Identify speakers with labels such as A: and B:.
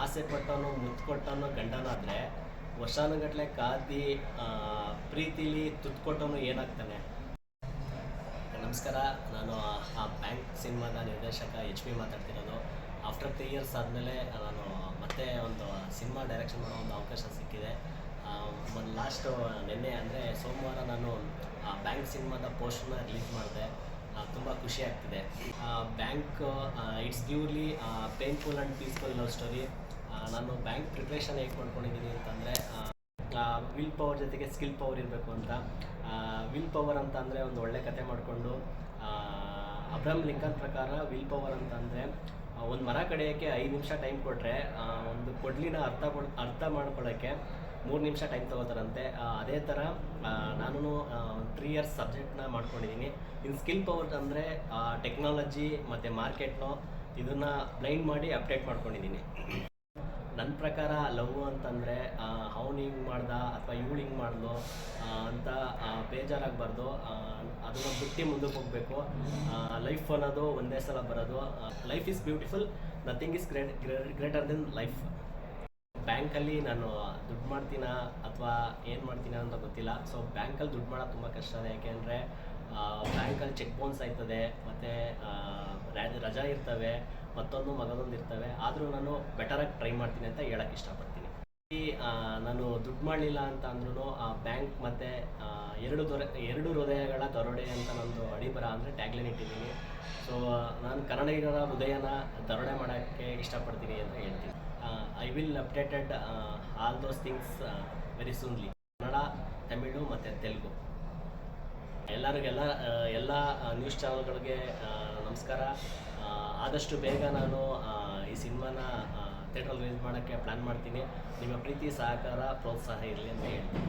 A: ಆಸೆ ಪಟ್ಟವನು ಮುತ್ತು ಕೊಟ್ಟವನು ಗಂಡನಾದರೆ ವರ್ಷಾನುಗಟ್ಲೆ ಕಾದಿ ಪ್ರೀತಿಲಿ ತುತ್ತು ಏನಾಗ್ತಾನೆ? ನಮಸ್ಕಾರ, ನಾನು ಆ ಬ್ಯಾಂಕ್ ಸಿನಿಮಾದ ನಿರ್ದೇಶಕ ಎಚ್ ಪಿ ಮಾತಾಡ್ತಿರೋದು. ಆಫ್ಟರ್ ತ್ರೀ ಇಯರ್ಸ್ ಆದಮೇಲೆ ನಾನು ಮತ್ತೆ ಒಂದು ಸಿನಿಮಾ ಡೈರೆಕ್ಷನ್ ಮಾಡೋ ಒಂದು ಅವಕಾಶ ಸಿಕ್ಕಿದೆ. ಲಾಸ್ಟು ನಿನ್ನೆ ಅಂದರೆ ಸೋಮವಾರ ನಾನು ಆ ಬ್ಯಾಂಕ್ ಸಿನಿಮಾದ ಪೋಸ್ಟನ್ನ ರಿಲೀಸ್ ಮಾಡಿದೆ. ತುಂಬ ಖುಷಿ ಆಗ್ತಿದೆ. Bank it's purely painful and peaceful love story ನಾನು ಬ್ಯಾಂಕ್ ಪ್ರಿಪ್ರೇಷನ್ ಹೇಗೆ ಮಾಡ್ಕೊಂಡಿದ್ದೀನಿ ಅಂತಂದರೆ ವಿಲ್ ಪವರ್ ಜೊತೆಗೆ ಸ್ಕಿಲ್ ಪವರ್ ಇರಬೇಕು ಅಂತ. ವಿಲ್ ಪವರ್ ಅಂತ ಅಂದರೆ ಒಂದು ಒಳ್ಳೆ ಕತೆ ಮಾಡಿಕೊಂಡು ಅಬ್ರಹಂ ಲಿಂಕನ್ ಪ್ರಕಾರ ವಿಲ್ ಪವರ್ ಅಂತ ಅಂದರೆ ಒಂದು ಮರ ಕಡಿಯೋಕ್ಕೆ ಐದು ನಿಮಿಷ ಟೈಮ್ ಕೊಟ್ಟರೆ ಒಂದು ಕೊಡ್ಲಿನ ಅರ್ಥ ಕೊಡ್, ಅರ್ಥ ಮಾಡ್ಕೊಳ್ಳೋಕ್ಕೆ ಮೂರು ನಿಮಿಷ ಟೈಮ್ ತೊಗೋತಾರಂತೆ. ಅದೇ ಥರ ನಾನು ತ್ರೀ ಇಯರ್ಸ್ ಸಬ್ಜೆಕ್ಟ್ನ ಮಾಡ್ಕೊಂಡಿದ್ದೀನಿ ಇನ್ನು ಸ್ಕಿಲ್ ಪವರ್ ಅಂದರೆ ಟೆಕ್ನಾಲಜಿ ಮತ್ತು ಮಾರ್ಕೆಟ್ನು ಇದನ್ನು ಬ್ಲೈಂಡ್ ಮಾಡಿ ಅಪ್ಡೇಟ್ ಮಾಡ್ಕೊಂಡಿದ್ದೀನಿ ನನ್ನ ಪ್ರಕಾರ ಲವ್ ಅಂತಂದರೆ ಅವ್ನು ಹಿಂಗೆ ಮಾಡ್ದ ಅಥವಾ ಇವಳು ಹಿಂಗೆ ಮಾಡ್ದು ಅಂತ ಬೇಜಾರಾಗಬಾರ್ದು. ಅದನ್ನು ಬಿಟ್ಟು ಮುಂದಕ್ಕೆ ಹೋಗಬೇಕು. ಲೈಫ್ ಅನ್ನೋದು ಒಂದೇ ಸಲ ಬರೋದು. Life is beautiful nothing is great greater then life ಬ್ಯಾಂಕಲ್ಲಿ ನಾನು ದುಡ್ಡು ಮಾಡ್ತೀನ ಅಥವಾ ಏನು ಮಾಡ್ತೀನ ಅಂತ ಗೊತ್ತಿಲ್ಲ. ಸೊ ಬ್ಯಾಂಕಲ್ಲಿ ದುಡ್ಡು ಮಾಡೋದು ತುಂಬ ಕಷ್ಟ ಇದೆ ಯಾಕೆಂದರೆ ಬ್ಯಾಂಕಲ್ಲಿ ಚೆಕ್ ಬೌನ್ಸ್ ಆಯ್ತದೆ. ಮತ್ತು ರಜಾ ಇರ್ತವೆ. ಮತ್ತೊಂದು ಮಗದೊಂದು ಇರ್ತವೆ. ಆದರೂ ನಾನು ಬೆಟರಾಗಿ ಟ್ರೈ ಮಾಡ್ತೀನಿ ಅಂತ ಹೇಳಕ್ಕೆ ಇಷ್ಟಪಡ್ತೀನಿ. ನಾನು ದುಡ್ಡು ಮಾಡಲಿಲ್ಲ ಅಂತ ಅಂದ್ರೂ ಆ ಬ್ಯಾಂಕ್ ಮತ್ತು ಎರಡು ದೊರೆ, ಎರಡು ಹೃದಯಗಳ ದರೋಡೆ ಅಂತ ನಂದು ಅಡಿಬರ ಅಂದರೆ ಟ್ಯಾಗ್ಲೈನ್ ಇಟ್ಟಿದ್ದೀನಿ. ಸೊ ನಾನು ಕನ್ನಡಿಗರ ಹೃದಯನ ದರೋಡೆ ಮಾಡೋಕ್ಕೆ ಇಷ್ಟಪಡ್ತೀನಿ ಅಂತ ಹೇಳ್ತೀನಿ. I will updated all those things very soonly Kannada Tamil ಮತ್ತು ತೆಲುಗು ಎಲ್ಲರಿಗೆಲ್ಲ ಆ, ಎಲ್ಲ ನ್ಯೂಸ್ ಚಾನಲ್ಗಳಿಗೆ ನಮಸ್ಕಾರ. ಆದಷ್ಟು ಬೇಗ ನಾನು ಈ ಸಿನಿಮಾನ ಥಿಯೇಟ್ರಲ್ಲಿ ರಿಲೀಸ್ ಮಾಡೋಕ್ಕೆ ಪ್ಲ್ಯಾನ್ ಮಾಡ್ತೀನಿ. ನಿಮ್ಮ ಪ್ರೀತಿ ಸಹಕಾರ ಪ್ರೋತ್ಸಾಹ ಇರಲಿ ಅಂತ ಹೇಳ್ತೀನಿ.